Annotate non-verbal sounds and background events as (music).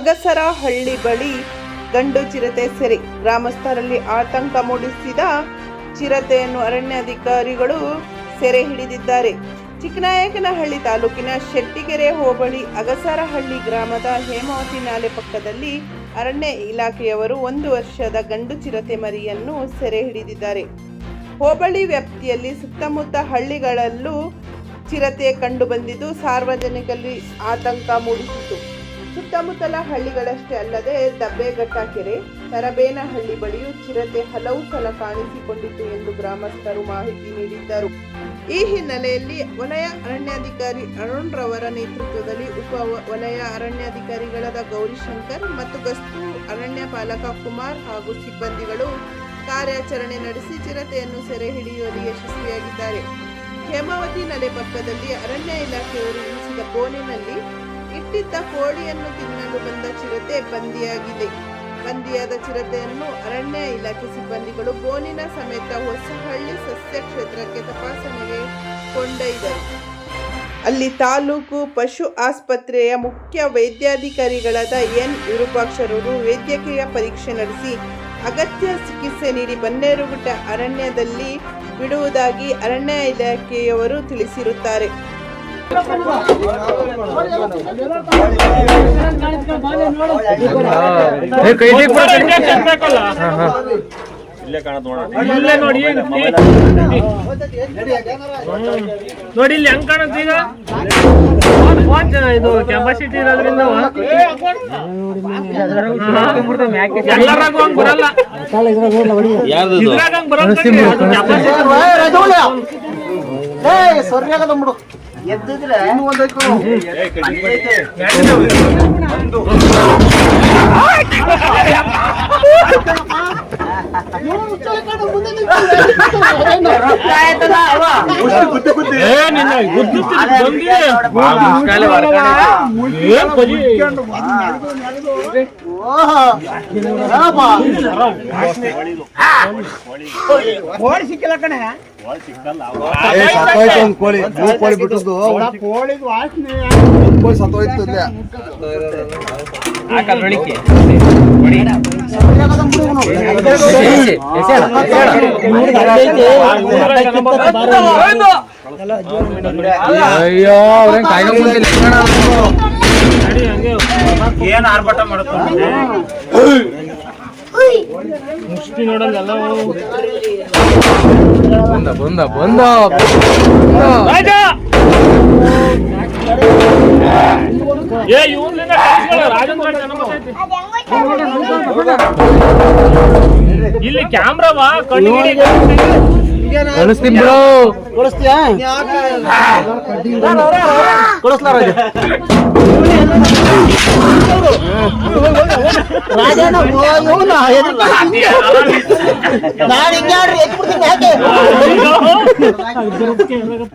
ಅಗಸರಹಳ್ಳಿ ಬಳಿ ಗಂಡು ಚಿರತೆ ಸೆರೆ. ಗ್ರಾಮಸ್ಥರಲ್ಲಿ ಆತಂಕ ಮೂಡಿಸಿದ ಚಿರತೆಯನ್ನು ಅರಣ್ಯಾಧಿಕಾರಿಗಳು ಸೆರೆ ಹಿಡಿದಿದ್ದಾರೆ. ಚಿಕ್ಕನಾಯಕನಹಳ್ಳಿ ತಾಲೂಕಿನ ಶೆಟ್ಟಿಗೆರೆ ಹೋಬಳಿ ಅಗಸರಹಳ್ಳಿ ಗ್ರಾಮದ ಹೇಮಾವತಿ ನಾಲೆ ಪಕ್ಕದಲ್ಲಿ ಅರಣ್ಯ ಇಲಾಖೆಯವರು ಒಂದು ವರ್ಷದ ಗಂಡು ಚಿರತೆ ಮರಿಯನ್ನು ಸೆರೆ ಹಿಡಿದಿದ್ದಾರೆ. ಹೋಬಳಿ ವ್ಯಾಪ್ತಿಯಲ್ಲಿ ಸುತ್ತಮುತ್ತ ಹಳ್ಳಿಗಳಲ್ಲೂ ಚಿರತೆ ಕಂಡುಬಂದಿದ್ದು ಸಾರ್ವಜನಿಕರಲ್ಲಿ ಆತಂಕ ಮೂಡಿಸಿತು ಸುತ್ತಮುತ್ತಲ ಹಳ್ಳಿಗಳಷ್ಟೇ ಅಲ್ಲದೆ ದಬ್ಬೆಘಟ್ಟ ಕೆರೆ ತರಬೇನಹಳ್ಳಿ ಬಳಿಯೂ ಚಿರತೆ ಹಲವು ಸಲ ಕಾಣಿಸಿಕೊಂಡಿತು ಎಂದು ಗ್ರಾಮಸ್ಥರು ಮಾಹಿತಿ ನೀಡಿದ್ದರು. ಈ ಹಿನ್ನೆಲೆಯಲ್ಲಿ ವಲಯ ಅರಣ್ಯಾಧಿಕಾರಿ ಅರುಣ್ ರವರ ನೇತೃತ್ವದಲ್ಲಿ ಉಪ ವಲಯ ಅರಣ್ಯಾಧಿಕಾರಿಗಳಾದ ಗೌರಿಶಂಕರ್ ಮತ್ತು ಗಸ್ತು ಅರಣ್ಯ ಪಾಲಕ ಕುಮಾರ್ ಹಾಗೂ ಸಿಬ್ಬಂದಿಗಳು ಕಾರ್ಯಾಚರಣೆ ನಡೆಸಿ ಚಿರತೆಯನ್ನು ಸೆರೆ ಹಿಡಿಯುವಲ್ಲಿ ಯಶಸ್ವಿಯಾಗಿದ್ದಾರೆ. ಹೇಮಾವತಿ ನಲೆ ಪಕ್ಕದಲ್ಲಿ ಅರಣ್ಯ ಇಲಾಖೆಯವರು ಇರಿಸಿದ ಬೋನಿನಲ್ಲಿ ಇಟ್ಟಿದ್ದ ಕೋಳಿಯನ್ನು ತಿನ್ನಲು ಬಂದ ಚಿರತೆ ಬಂದಿಯಾಗಿದೆ. ಬಂದಿಯಾದ ಚಿರತೆಯನ್ನು ಅರಣ್ಯ ಇಲಾಖೆ ಸಿಬ್ಬಂದಿಗಳು ಬೋನಿನ ಸಮೇತ ಹೊಸಹಳ್ಳಿ ಸಸ್ಯ ಕ್ಷೇತ್ರಕ್ಕೆ ತಪಾಸಣೆಗೆ ಕೊಂಡೊಯ್ದರು. ಅಲ್ಲಿ ತಾಲೂಕು ಪಶು ಆಸ್ಪತ್ರೆಯ ಮುಖ್ಯ ವೈದ್ಯಾಧಿಕಾರಿಗಳಾದ ಎನ್. ವಿರೂಪಾಕ್ಷರವರು ವೈದ್ಯಕೀಯ ಪರೀಕ್ಷೆ ನಡೆಸಿ ಅಗತ್ಯ ಚಿಕಿತ್ಸೆ ನೀಡಿ ಬನ್ನೇರುಗುಡ್ಡ ಅರಣ್ಯದಲ್ಲಿ ಬಿಡುವುದಾಗಿ ಅರಣ್ಯ ಇಲಾಖೆಯವರು ತಿಳಿಸಿರುತ್ತಾರೆ. ಇಲ್ಲೇ ಕಾಣತ್ ನೋಡ್ರಿ ಇಲ್ಲೇ ನೋಡಿ ಇಲ್ಲಿ ಹೆಂಗ್ ಕಾಣುತ್ತೆ ಈಗ? ಇದು ಕೆಪಾಸಿಟಿ ಇರೋದ್ರಿಂದ ಎಲ್ಲರಾಗೂ ಹಂಗ್ ಬರಲ್ಲ. ಇದ್ರಾಗ ಹಂಗ್ ಬರಲ್ಲ ಕಣ್ರೀ, ಎದ್ದಿದ್ರೆ? ಮುಂದೆ (laughs) ಏನ್ ಬರೀ ಏ, ಸತ್ತೋಯ್ತು ಒಂದ್ ಕೋಳಿ. ಮೂರ್ ಕೋಳಿ ಬಿಟ್ಟದ್ದು. ಒಂದ್ ಕೋಳಿ ಸತ್ತೋಯ್ತು ಇಲ್ಲೇ ಅಯ್ಯೋ ಅವ್ರೇನ್ ಕಾಯ್ದೆ ಮುಂದೆ ಏನ್ ಆರ್ಭಟ ಮಾಡುತ್ತ ಮುಷ್ಟಿ ನೋಡಲ್ಲ ಬಂದ ಬಂದ ಬಂದ ರಾಜ ಏ ಇವ್ನಿಂದ ರಾಜನ್. ಇಲ್ಲಿ ಕ್ಯಾಮ್ರಾವಾ ಕಣ್ಣಿಗೆ ಕಳಿಸ್ತೀನಿ ಬಿಡು